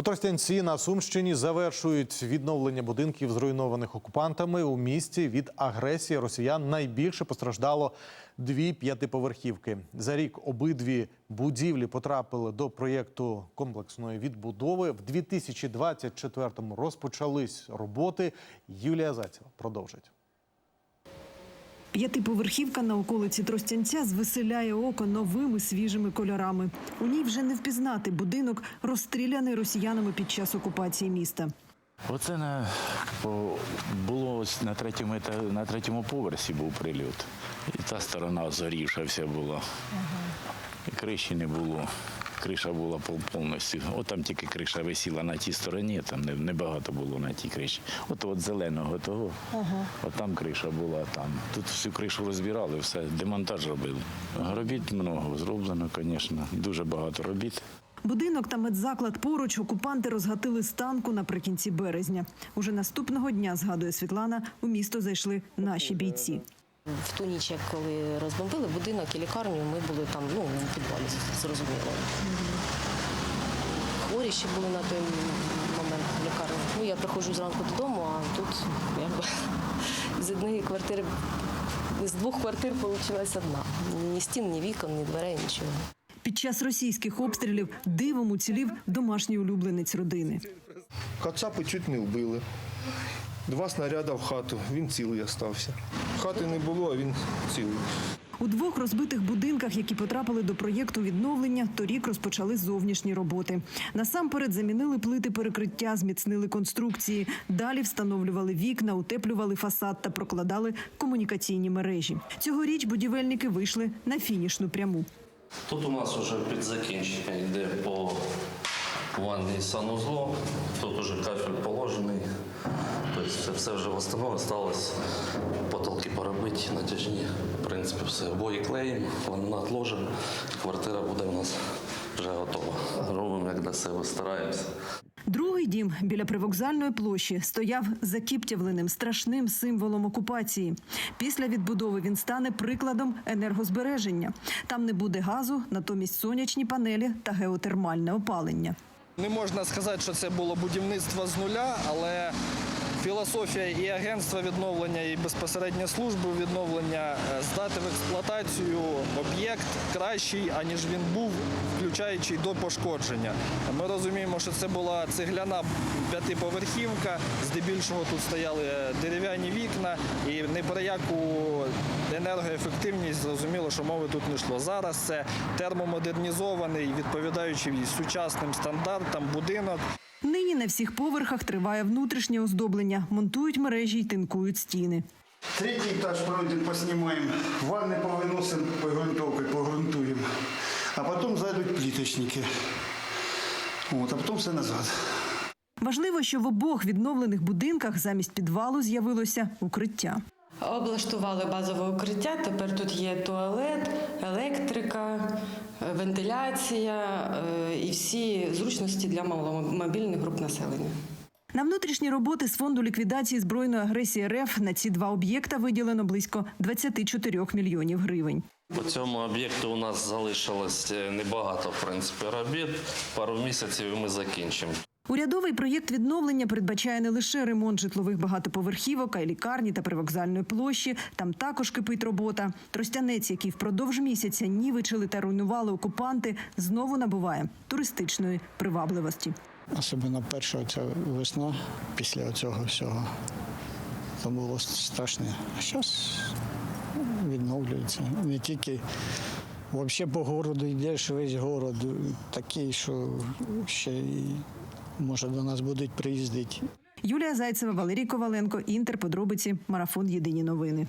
У Тростянці на Сумщині завершують відновлення будинків, зруйнованих окупантами. У місті від агресії росіян найбільше постраждало дві п'ятиповерхівки. За рік обидві будівлі потрапили до проєкту комплексної відбудови. В 2024-му розпочались роботи. Юлія Зайцева продовжить. П'ятиповерхівка на околиці Тростянця звеселяє око новими свіжими кольорами. У ній вже не впізнати будинок, розстріляний росіянами під час окупації міста. Оце на, було ось на третьому, на третьому поверсі був прильот. І та сторона зорівша вся була. І криші не було. Криша була пол- повністю. От там тільки криша висіла на тій стороні, там не- небагато було на тій криші. От от зеленого того, от там криша була, там. Тут всю кришу розбирали, все, демонтаж робили. Робіт много зроблено, звісно, дуже багато робіт. Будинок та медзаклад поруч окупанти розгатили з танку наприкінці березня. Уже наступного дня, згадує Світлана, у місто зайшли наші бійці. В ту ніч, як коли розбомбили будинок і лікарню, ми були там, ну, у підвалі, зрозуміло. Хворі ще були на той момент в лікарні. Ну, я приходжу зранку додому, а тут якби з однієї квартири, з двох квартир вийшла одна. Ні стін, ні вікон, ні дверей, нічого. Під час російських обстрілів дивом уцілів домашній улюбленець родини. Кацапи чуть не вбили. Два снаряди в хату, він цілий остався. Хати не було, а він цілий. У двох розбитих будинках, які потрапили до проєкту відновлення, торік розпочали зовнішні роботи. Насамперед замінили плити перекриття, зміцнили конструкції. Далі встановлювали вікна, утеплювали фасад та прокладали комунікаційні мережі. Цьогоріч будівельники вийшли на фінішну пряму. Тут у нас вже під закінчення йде по ванні санузло, тут уже кафель положений. Все вже в основному залишилось потолки поробити, натяжні. В принципі, все. Обої клеїмо, ламінат ложимо, квартира буде у нас вже готова. Робимо як для себе, стараємося. Другий дім біля привокзальної площі стояв закіптявленим страшним символом окупації. Після відбудови він стане прикладом енергозбереження. Там не буде газу, натомість сонячні панелі та геотермальне опалення. Не можна сказати, що це було будівництво з нуля, але філософія і агентства відновлення, і безпосередньо служби відновлення е, здати в експлуатацію об'єкт кращий, аніж він був, включаючи до пошкодження. Ми розуміємо, що це була цегляна п'ятиповерхівка, здебільшого тут стояли е, дерев'яні вікна, і не про яку енергоефективність зрозуміло, що мови тут не йшло. Зараз це термомодернізований, відповідаючий сучасним стандартам будинок. Нині на всіх поверхах триває внутрішнє оздоблення, монтують мережі й тинкують стіни. Третий этаж пройдем, поснимаем, ванны повыносим, погрунтовкой погрунтуем. А потом зайдут плиточники. Вот, а потом все назад. Важливо, що в обох відновлених будинках замість підвалу з'явилося укриття. Облаштували базове укриття. Тепер тут є туалет, електрика, е, вентиляція е, і всі зручності для маломобільних груп населення. На внутрішні роботи з фонду ліквідації збройної агресії РФ на ці два об'єкта виділено близько 24 мільйонів гривень. По цьому об'єкту у нас залишилось е, небагато в принципі, робіт. Пару місяців і ми закінчимо. Урядовий проєкт відновлення передбачає не лише ремонт житлових багатоповерхівок, а й лікарні та привокзальної площі. Там також кипить робота. Тростянець, який впродовж місяця нівечили та руйнували окупанти, знову набуває туристичної привабливості. Особливо перша ця весна після цього всього. Це було страшне. А зараз відновлюється. Не тільки взагалі по городу йдеш, весь город такий, що ще й може до нас будуть приїздити. Юлія Зайцева, Валерій Коваленко, Інтер. Подробиці. Марафон. Єдині новини.